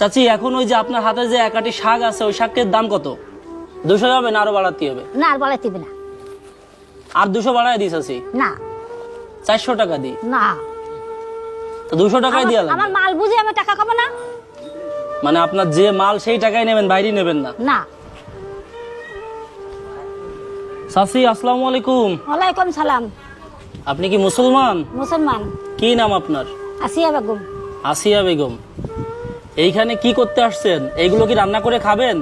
চাচি এখন ওই যে আপনার হাতে যে একাটি শাক আছে ওই শাকের দাম কত? দুশো হবে না আরও বাড়াতে হবে? না আর বলে দিবি না। আর দুশো বাড়ায় দিই চাচি? না। চারশো টাকা দিই? না। তো দুশো টাকায় দিয়ে আমার- মাল বুঝে আমি টাকা খাব না। মানে আপনার যে মাল সেই টাকায় নেবেন বাইরে নেবেন না? না। চাচি আসসালামু আলাইকুম। ওয়ালাইকুম সালাম। আপনি কি মুসলমান? মুসলমান। কি নাম আপনার? আসিয়া বেগম। আসিয়া বেগম। এইখানে কি করতে আসছেন? এইগুলো কি রান্না করে খাবেন?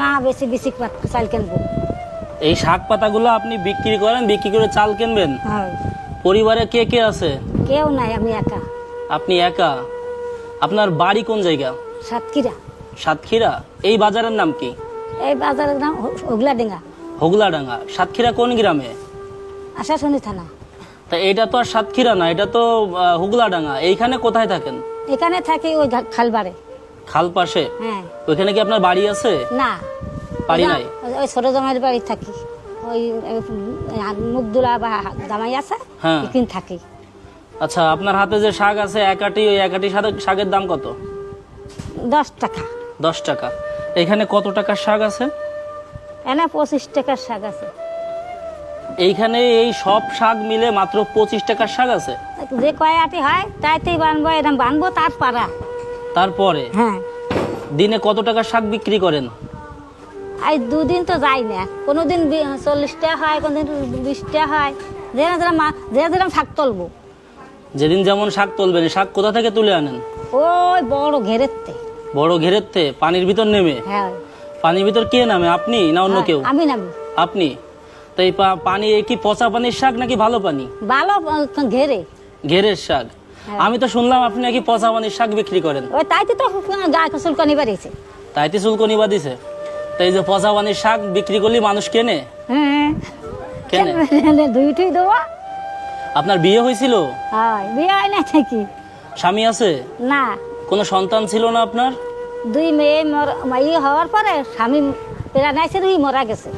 না বেশি বেশি চাল কিনবো। এই শাক পাতাগুলো আপনি বিক্রি করেন বিক্রি করে চাল কিনবেন? হ্যাঁ। পরিবারে কে কে আছে? কেউ নাই আমি একা। আপনি একা? আপনার বাড়ি কোন জায়গা? সাতক্ষীরা। সাতক্ষীরা? এই বাজারের নাম কি? এই বাজারের নাম ওগলা ডিঙ্গা হোগলাডাঙ্গা। সাতক্ষীরা কোন গ্রামে? আশা শুনি থানা। তা এটা তো আর সাতক্ষীরা না এটা তো হুগলাডাঙ্গা। এইখানে কোথায় থাকেন? এখানে থাকি ওই খালবারে খাল পাশে? হ্যাঁ ওইখানে কি আপনার বাড়ি আছে? না। বাড়ি নাই? ওই ছোট জামাইয়ের বাড়ি থাকি। ওই মুগদুলা বা জামাই আছে হ্যাঁ। এখানে থাকি। আচ্ছা আপনার হাতে যে শাক আছে এক একাটি ওই একাটি শাক- শাকের দাম কত? দশ টাকা। দশ টাকা। এখানে কত টাকার শাক আছে? এনে পঁচিশ টাকার শাক আছে। এইখানে এই সব শাক মিলে মাত্র পঁচিশ টাকার শাক আছে? যে কয় আটি হয় তাইতেই বানবো এরকম বানবো তার পারা তারপরে হ্যাঁ। দিনে কত টাকার শাক বিক্রি করেন? এই দুদিন তো যাই না। কোনোদিন চল্লিশটা হয় কোনোদিন বিশটা হয়। যেরকম যেরকম মা- যে যেরকম শাক তুলবো। যেদিন যেমন শাক তুলবেন শাক কোথা থেকে তুলে আনেন? ওই বড় ঘেরেতে বড় ঘেরের পানির ভিতর নেমে? হ্যাঁ। পানির ভিতর কে নামে? আপনি না অন্য কেউ? আমি নামি। আপনি? তো এই পা- পানি কি পচা পানির শাক নাকি ভালো পানি? ভালো ঘেরে। ঘেরের শাক। হ্যাঁ। আমি তো শুনলাম আপনি নাকি পচা পানির শাক বিক্রি করেন। ওই তাইতে তো গায়ে চুলকানি বাড়িয়েছে। তাইতে শুল্কনি বা দিছে তো এই যে পচা পানির শাক বিক্রি করলে মানুষ কেনে? হ্যাঁ। কেনে? দুইটাই দেবো। আপনার বিয়ে হয়েছিল? হয় বিয়ে হয় না নাকি? স্বামী আছে? না। কোনো সন্তান ছিল না আপনার? দুই মেয়ে মর- ইয়ে হওয়ার পরে স্বামী পেরা নাইছে দুই মরা গেছে।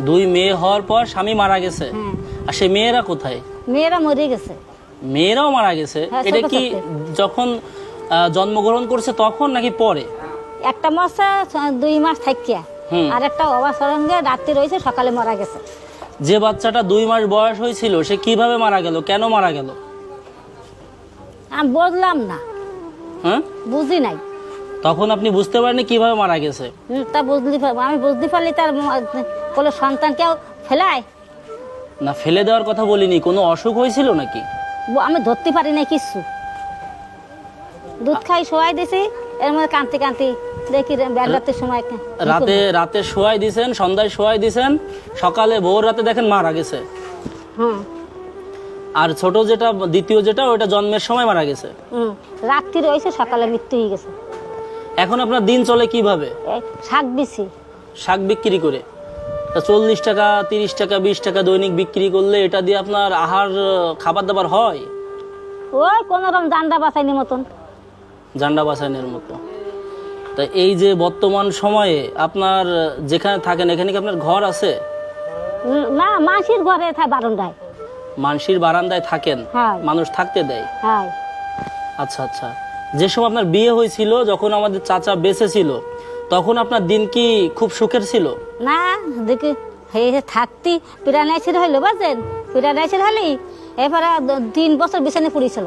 দুই মেয়ে হওয়ার পর স্বামী মারা গেছে। হ্যাঁ। আর সে মেয়েরা কোথায়? মেয়েরা মরে গেছে। মেয়েরাও মারা গেছে। হ্যাঁ, এটা কি যখন জন্মগ্রহণ করছে তখন নাকি পরে? একটা মাসে দুই মাস থাকিয়া। আর একটা অবাস সরঙ্গে রাত্রি রয়েছে সকালে মারা গেছে। যে বাচ্চাটা দুই মাস বয়স হয়েছিল সে কীভাবে মারা গেল? কেন মারা গেল? আমি বুঝলাম না। হ্যাঁ? বুঝি নাই। তখন আপনি বুঝতে পারেননি কীভাবে মারা গেছে? তা পারব আমি বুঝতে পারলি তার কোনো সন্তান কেউ ফেলায়। না ফেলে দেওয়ার কথা বলিনি। কোনো অসুখ হয়েছিল নাকি? আমি ধরতে পারি না কিচ্ছু দুধ খাই শোয়াই দিছি এর মধ্যে কান্তি কান্তি দেখি বেলাতে সময় রাতে রাতে শোয়াই দিছেন সন্ধ্যায় শোয়াই দিছেন সকালে ভোর রাতে দেখেন মারা গেছে। হুম। আর ছোট যেটা দ্বিতীয় যেটা ওটা জন্মের সময় মারা গেছে। হুম। রাত্রি রয়েছে সকালে মৃত্যু হয়ে গেছে। এখন আপনার দিন চলে কীভাবে? শাক বিছি শাক বিক্রি করে। চল্লিশ টাকা তিরিশ টাকা বিশ টাকা দৈনিক বিক্রি করলে এটা দিয়ে আপনার আহার খাবার দাবার হয়? ওই কোন রকম জান্ডা বাঁচাইনি মতন। জান্ডা বাসানের মতো। তা এই যে বর্তমান সময়ে আপনার যেখানে থাকেন এখানে কি আপনার ঘর আছে? না মাসির ঘরে থাকে বারন্দায়। মানসির বারান্দায় থাকেন? মানুষ থাকতে দেয়? আচ্ছা আচ্ছা। যে সময় আপনার বিয়ে হয়েছিল যখন আমাদের চাচা বেঁচে ছিল তখন আপনার দিন কি খুব সুখের ছিল? না দেখি হে থাকতি পিরানাইছিল হইল বাজেন পিরানাইছিল হলি এবারে তিন বছর বিছানে পড়েছিল।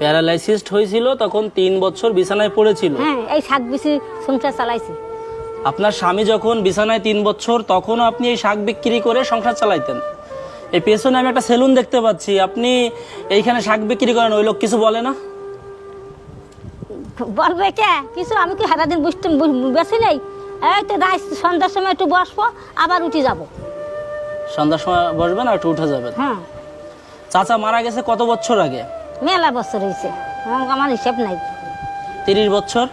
প্যারালাইসিস হয়েছিল তখন তিন বছর বিছানায় পড়েছিল। হ্যাঁ এই শাক বিছি সংসার চালাইছি। আপনার স্বামী যখন বিছানায় তিন বছর তখনও আপনি এই শাক বিক্রি করে সংসার চালাইতেন। এই পেছনে আমি একটা সেলুন দেখতে পাচ্ছি আপনি এইখানে শাক বিক্রি করেন ওই লোক কিছু বলে না? বলবে কে? কিছু? আমি কি সারাদিন বুঝতে বেশি নেই? এই তো রাত সন্ধ্যার সময় একটু বসবো আবার উঠে যাব। সন্ধ্যার সময় বসবেন আর একটু উঠে যাবেন হ্যাঁ। চাচা মারা গেছে কত বছর আগে? মেলা বছর হয়েছে। আমার হিসাব নাই। তিরিশ বছর?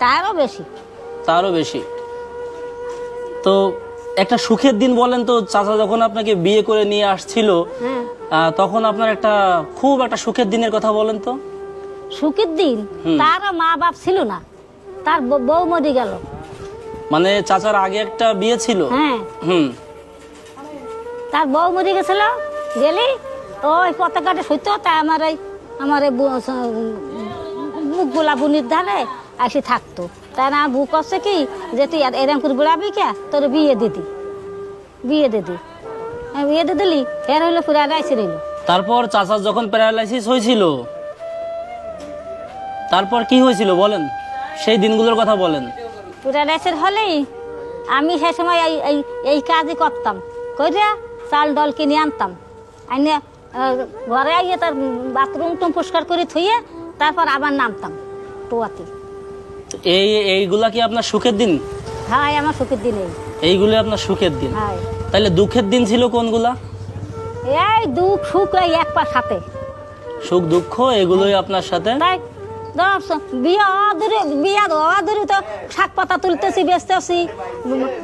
তারও বেশি। তারও বেশি। তো একটা সুখের দিন বলেন তো চাচা যখন আপনাকে বিয়ে করে নিয়ে আসছিল হ্যাঁ। তখন আপনার একটা খুব একটা সুখের দিনের কথা বলেন তো? সুখের দিন তার মা বাপ ছিল না। তার বউ মরে গেল। মানে চাচার আগে একটা বিয়ে ছিল? হ্যাঁ। হুম। তার বউ মরে গেছিল গেলি ওই পতাকাটা সইতো তা আমার এই আমার এই বুক গোলা বুনির ধারে আসি থাকতো। তাই না বুক করছে কি যে তুই এরম করে বুড়াবি কে তোর বিয়ে দিদি বিয়ে দিদি বিয়ে দিয়ে দিলি এর হইল পুরা রাইছে রইল তারপর চাচার যখন প্যারালাইসিস হয়েছিল তারপর কি হয়েছিল বলেন? সেই দিনগুলোর কথা বলেন। পুরা রাইসের হলেই আমি সে সময় এই এই এই কাজই করতাম। কইরা চাল ডল কিনে আনতাম। আইনে ঘরে আইয়ে তার বাথরুম টুম পরিষ্কার করে থুয়ে তারপর আবার নামতাম টোয়াতে এই এইগুলা কি আপনার সুখের দিন? হ্যাঁ আমার সুখের দিন এই। এইগুলো আপনার সুখের দিন। হ্যাঁ। তাহলে দুঃখের দিন ছিল কোনগুলা? এই দুঃখ সুখ এই এক পা সাথে। সুখ দুঃখ এগুলোই আপনার সাথে? তাই বিয়া অদূরে বিয়া অদূরে তো শাক পাতা তুলতেছি বেচতেছি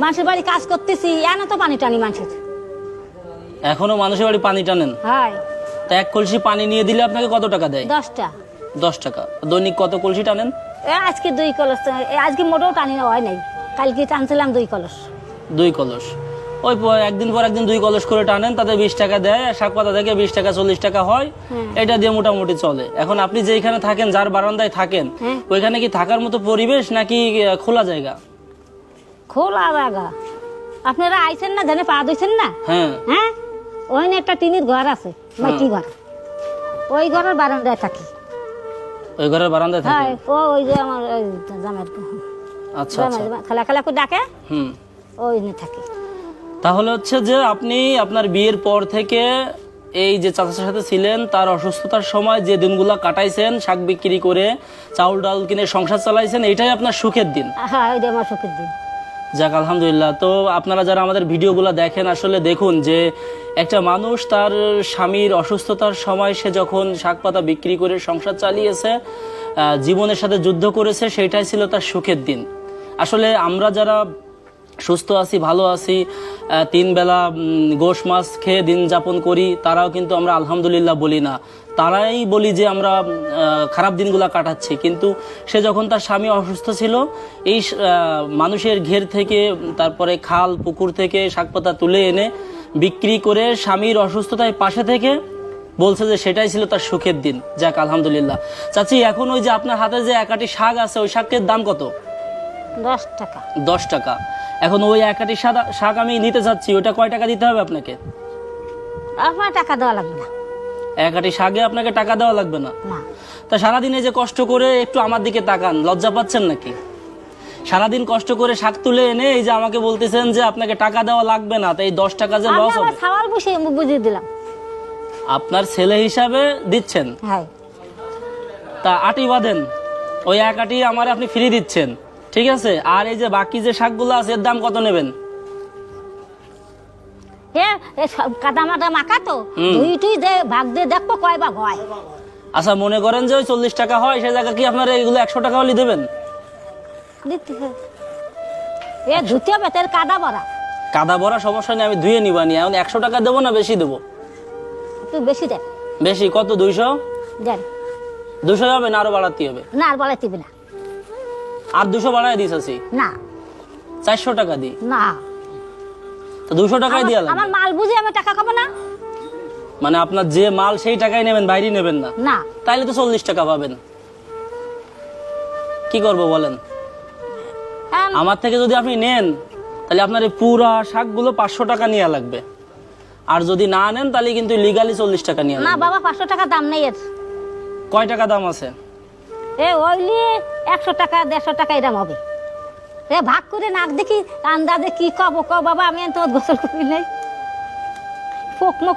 মানুষের বাড়ি কাজ করতেছি এনে তো পানি টানি মানুষের। এখনও মানুষের বাড়ি পানি টানেন? হয়। তা এক কলসি পানি নিয়ে দিলে আপনাকে কত টাকা দেয়? দশটা। দশ টাকা। দৈনিক কত কলসি টানেন? এ আজকে দুই কলস আজকে মোটেও টানি হয় নাই। কালকে টানছিলাম দুই কলস। দুই কলস। ওই একদিন পর একদিন দুই কলস করে টানেন তাতে বিশ টাকা দেয় শাক পাতা থেকে বিশ টাকা চল্লিশ টাকা হয়। এটা দিয়ে মোটামুটি চলে। এখন আপনি যেখানে থাকেন যার বারান্দায় থাকেন। ওইখানে কি থাকার মতো পরিবেশ নাকি খোলা জায়গা? খোলা জায়গা। আপনারা আইছেন না জানে পা দিয়েছেন না? হ্যাঁ। হ্যাঁ? ওইখানে একটা টিনের ঘর আছে মাটি ঘর। ওই ঘরের বারান্দায় থাকি। ওই ঘরের বারান্দায় হ্যাঁ ও ওই যে আমার ওই জামের আচ্ছা আচ্ছা। জামাই খেলা খেলা করে ডাকে? হুম। ওই নিয়ে থাকি। তাহলে হচ্ছে যে আপনি আপনার বিয়ের পর থেকে এই যে চাচার সাথে ছিলেন তার অসুস্থতার সময় যে দিনগুলো কাটাইছেন শাক বিক্রি করে চাউল ডাল কিনে সংসার চালাইছেন এটাই আপনার সুখের দিন। হ্যাঁ আমার সুখের দিন। যাক আলহামদুলিল্লাহ। তো আপনারা যারা আমাদের ভিডিওগুলো দেখেন আসলে দেখুন যে একটা মানুষ তার স্বামীর অসুস্থতার সময় সে যখন শাক পাতা বিক্রি করে সংসার চালিয়েছে জীবনের সাথে যুদ্ধ করেছে সেটাই ছিল তার সুখের দিন। আসলে আমরা যারা সুস্থ আছি, ভালো আছি তিন বেলা গোশ মাছ খেয়ে দিন যাপন করি, তারাও কিন্তু আমরা আলহামদুলিল্লাহ বলি না। তারাই বলি যে আমরা খারাপ দিনগুলো কাটাচ্ছি। কিন্তু সে যখন তার স্বামী অসুস্থ ছিল, এই মানুষের ঘের থেকে, তারপরে খাল, পুকুর থেকে শাকপাতা তুলে এনে বিক্রি করে স্বামীর অসুস্থতায় পাশে থেকে বলছে যে সেটাই ছিল তার সুখের দিন। যাক, আলহামদুলিল্লাহ। চাচি, এখন ওই যে আপনার হাতে যে একাটি শাক আছে, ওই শাকের দাম কত? দশ টাকা। দশ টাকা। এখন ওই একাটি শাক আমি নিতে চাচ্ছি ওটা কয় টাকা দিতে হবে আপনাকে? আমার টাকা দেওয়া লাগবে না। একাটি শাকে আপনাকে টাকা দেওয়া লাগবে না? তা সারাদিনে যে কষ্ট করে একটু আমার দিকে তাকান লজ্জা পাচ্ছেন নাকি? সারাদিন কষ্ট করে শাক তুলে এনে এই যে আমাকে বলতেছেন যে আপনাকে টাকা দেওয়া লাগবে না তাই দশ টাকা যে লস হবে। খাওয়ার বুঝিয়ে বুঝিয়ে দিলাম। আপনার ছেলে হিসাবে দিচ্ছেন? হ্যাঁ। তা আটি বাঁধেন ওই এক আটি আমার আপনি ফ্রি দিচ্ছেন। ঠিক আছে আর এই যে বাকি যে শাকগুলো আছে এর দাম কত নেবেন? কাদা মাদা মাখা তো। দুই টুই ভাগ দিয়ে দেখব কয় ভাগ হয়। আচ্ছা মনে করেন যে ওই চল্লিশ টাকা হয় সে জায়গা কি আপনার এগুলো একশো টাকা হলে দেবেন? এ ধুতে হবে তোর কাদা ভরা কাদা ভরা সমস্যা নেই আমি ধুয়ে নিবানি এখন একশো টাকা দেবো না বেশি দেবো? তুই বেশি দেন বেশি কত দুইশো? দেন। দুশো হবে না আরও বাড়াতে হবে? না আর বলে দিবি না। আর দুশো বাড়াই দিস আছি। না। চারশো টাকা দিই না। তো দুশো টাকাই দিয়ে আমার- মাল বুঝে আমি টাকা খাব না। মানে আপনার যে মাল সেই টাকাই নেবেন বাইরে নেবেন না। না। তাইলে তো চল্লিশ টাকা পাবেন। কি করব বলেন? হ্যাঁ, আমার থেকে যদি আপনি নেন তাহলে আপনার এই পুরা শাকগুলো পাঁচশো টাকা নেওয়া লাগবে। আর যদি না নেন তাহলে কিন্তু লিগালি চল্লিশ টাকা নিয়ে না বাবা পাঁচশো টাকা দাম নেই এর। কয় টাকা দাম আছে? এ ওইলি একশো টাকা দেড়শো টাকা এরম হবে। এ ভাগ করে নাক দেখি আন্দাজে কি কব ক বাবা আমি তো গোসল করি নাই।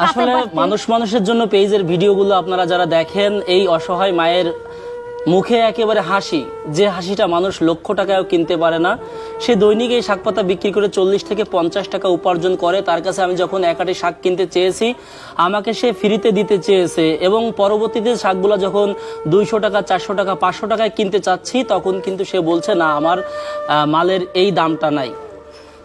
আসলে মানুষ মানুষের জন্য পেজের ভিডিওগুলো আপনারা যারা দেখেন এই অসহায় মায়ের মুখে একেবারে হাসি। যে হাসিটা মানুষ লক্ষ টাকায়ও কিনতে পারে না, সে দৈনিক এই শাক পাতা বিক্রি করে চল্লিশ থেকে পঞ্চাশ টাকা উপার্জন করে। তার কাছে আমি যখন একাটি শাক কিনতে চেয়েছি, আমাকে সে ফ্রিতে দিতে চেয়েছে এবং পরবর্তীতে শাকগুলো যখন দুইশো টাকা, চারশো টাকা, পাঁচশো টাকায় কিনতে চাচ্ছি, তখন কিন্তু সে বলছে, না, আমার মালের এই দামটা নাই।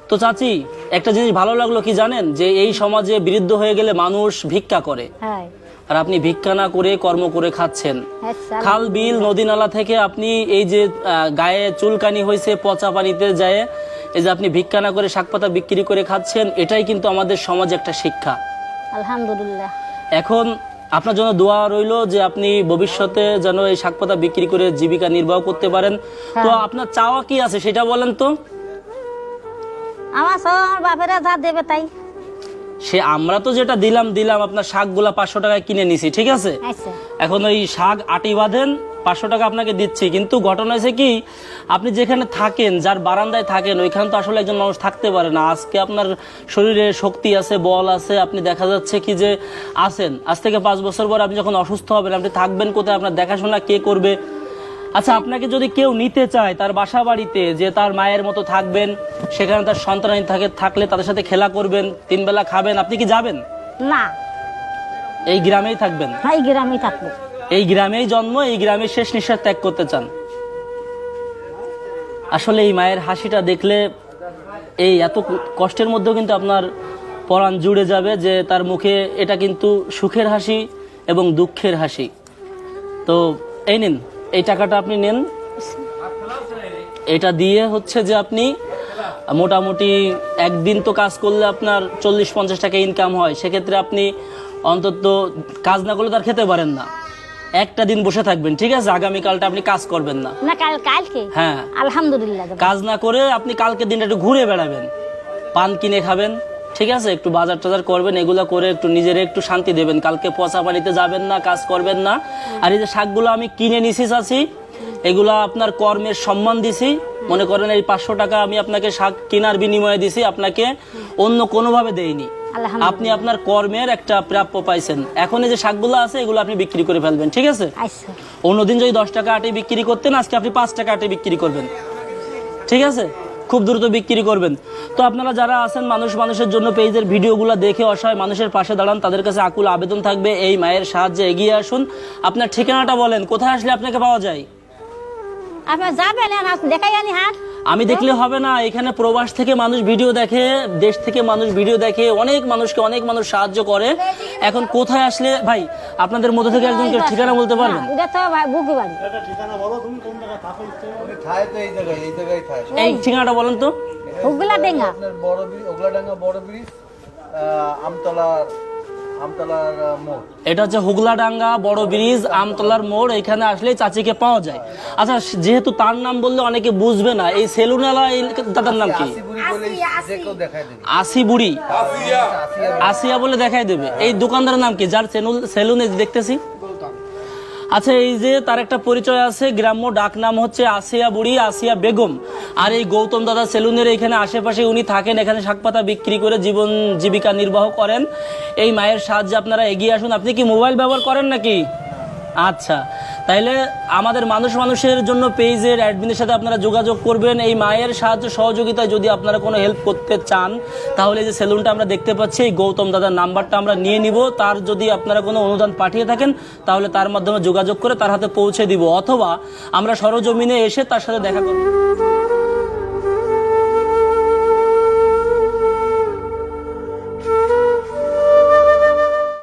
তো চাচি, একটা জিনিস ভালো লাগল কি জানেন? যে এই সমাজে বিরুদ্ধ হয়ে গেলে মানুষ ভিক্ষা করে। হ্যাঁ। আর আপনি ভিক্ষা না করে কর্ম করে খাচ্ছেন। হ্যাঁ, খাল বিল নদী নালা থেকে আপনি এই যে গায়ে চুলকানি হয়েছে পচা পানিতে যায় এই যে আপনি ভিক্ষা না করে শাকপাতা বিক্রি করে খাচ্ছেন এটাই কিন্তু আমাদের সমাজে একটা শিক্ষা। আলহামদুলিল্লাহ। এখন আপনার জন্য দোয়া রইল যে আপনি ভবিষ্যতে যেন এই শাকপাতা বিক্রি করে জীবিকা নির্বাহ করতে পারেন। তো আপনার চাওয়া কি আছে সেটা বলেন তো। আমার সব আমার বাপেরা যা দেবে তাই। সে আমরা তো যেটা দিলাম দিলাম আপনার শাকগুলা পাঁচশো টাকায় কিনে নিছি ঠিক আছে? আচ্ছা। এখন ওই শাক আটি বাঁধেন পাঁচশো টাকা আপনাকে দিচ্ছি। কিন্তু ঘটনা হয়েছে কি আপনি যেখানে থাকেন যার বারান্দায় থাকেন ওইখানে তো আসলে একজন মানুষ থাকতে পারে না। আজকে আপনার শরীরে শক্তি আছে বল আছে আপনি দেখা যাচ্ছে কি যে আছেন। আজ থেকে পাঁচ বছর পর আপনি যখন অসুস্থ হবেন আপনি থাকবেন কোথায়? আপনার দেখাশোনা কে করবে? আচ্ছা আপনাকে যদি কেউ নিতে চায় তার বাসা বাড়িতে যে তার মায়ের মতো থাকবেন সেখানে তার সন্তান থাকে থাকলে তাদের সাথে খেলা করবেন তিন বেলা খাবেন আপনি কি যাবেন? না। এই গ্রামেই থাকবেন? হ্যাঁ এই গ্রামেই থাকব। এই গ্রামেই জন্ম এই গ্রামে শেষ নিঃশ্বাস ত্যাগ করতে চান? আসলে এই মায়ের হাসিটা দেখলে এই এত কষ্টের মধ্যেও কিন্তু আপনার পরাণ জুড়ে যাবে যে তার মুখে এটা কিন্তু সুখের হাসি এবং দুঃখের হাসি। তো এই নিন। এই টাকাটা আপনি নেন। এটা দিয়ে হচ্ছে যে আপনি মোটামুটি একদিন তো কাজ করলে আপনার চল্লিশ পঞ্চাশ টাকা ইনকাম হয়। সেক্ষেত্রে আপনি অন্তত কাজ না করলে তার খেতে পারেন না। একটা দিন বসে থাকবেন ঠিক আছে? আগামীকালটা আপনি কাজ করবেন না। না কাল কালকে? হ্যাঁ। আলহামদুলিল্লাহ। কাজ না করে আপনি কালকে দিনটা একটু ঘুরে বেড়াবেন। পান কিনে খাবেন। ঠিক আছে একটু বাজার টাজার করবেন এগুলো করে একটু নিজের একটু শান্তি দেবেন। কালকে পচা পানিতে যাবেন না কাজ করবেন না। আর এই যে শাকগুলো আমি কিনে নিছি চাচ্ছি এগুলো আপনার কর্মের সম্মান দিছি। মনে করেন এই পাঁচশো টাকা আমি আপনাকে শাক কেনার বিনিময়ে দিছি আপনাকে অন্য কোনোভাবে দেইনি। আপনি আপনার কর্মের একটা প্রাপ্য পাইছেন। এখন এই যে শাকগুলো আছে এগুলো আপনি বিক্রি করে ফেলবেন ঠিক আছে? আচ্ছা। অন্যদিন যদি দশ টাকা আটে বিক্রি করতেন আজকে আপনি পাঁচ টাকা আটে বিক্রি করবেন। ঠিক আছে? খুব দ্রুত বিক্রি করবেন। তো আপনারা যারা আছেন মানুষ মানুষের জন্য পেজের ভিডিওগুলো দেখে অসহায় মানুষের পাশে দাঁড়ান, তাদের কাছে আকুল আবেদন থাকবে, এই মায়ের সাহায্যে এগিয়ে আসুন। আপনার ঠিকানাটা বলেন, কোথায় আসলে আপনাকে পাওয়া যায়? আপনার যাবেন দেখাই আনি হাট আমি দেখলে হবে না এখানে প্রবাস থেকে মানুষ ভিডিও দেখে দেশ থেকে মানুষ ভিডিও দেখে অনেক মানুষকে অনেক মানুষ সাহায্য করে। এখন কোথায় আসলে ভাই আপনাদের মধ্যে থেকে একজনকে ঠিকানা বলতে পারবেন? এই ঠিকানাটা বলেন তো। হুগলা ডেঙ্গা। বড় বড় ব্রিজ আহ, এটা হচ্ছে হুগলাডাঙ্গা বড় ব্রিজ আমতলার মোড় এখানে আসলে চাচিকে পাওয়া যায়। আচ্ছা যেহেতু তার নাম বললে অনেকে বুঝবে না এই সেলুনালা দাদার নাম কি? আসি বুড়ি বলে যে কেউ দেখায় দেবে। আসি বুড়ি আসিয়া বলে দেখাই দেবে। এই দোকানদারের নাম কি? যার সেলুন সেলুনে দেখতেছি। আচ্ছা এই যে তার একটা পরিচয় আছে, গ্রাম্য ডাক নাম হচ্ছে আসিয়া বুড়ি, আসিয়া বেগম। আর এই গৌতম দাদা সেলুনের এখানে আশেপাশে উনি থাকেন, এখানে শাকপাতা বিক্রি করে জীবন জীবিকা নির্বাহ করেন। এই মায়ের সাহায্যে আপনারা এগিয়ে আসুন। আপনি কি মোবাইল ব্যবহার করেন নাকি? আচ্ছা। তাইলে আমাদের মানুষ মানুষের জন্য পেজের অ্যাডমিনের সাথে আপনারা যোগাযোগ করবেন। এই মায়ের সাহায্য সহযোগিতায় যদি আপনারা কোনো হেল্প করতে চান, তাহলে যে সেলুনটা আমরা দেখতে পাচ্ছি, এই গৌতম দাদার নাম্বারটা আমরা নিয়ে নিব। তার যদি আপনারা কোনো অনুদান পাঠিয়ে থাকেন, তাহলে তার মাধ্যমে যোগাযোগ করে তার হাতে পৌঁছে দিব। অথবা আমরা সরজমিনে এসে তার সাথে দেখা করব।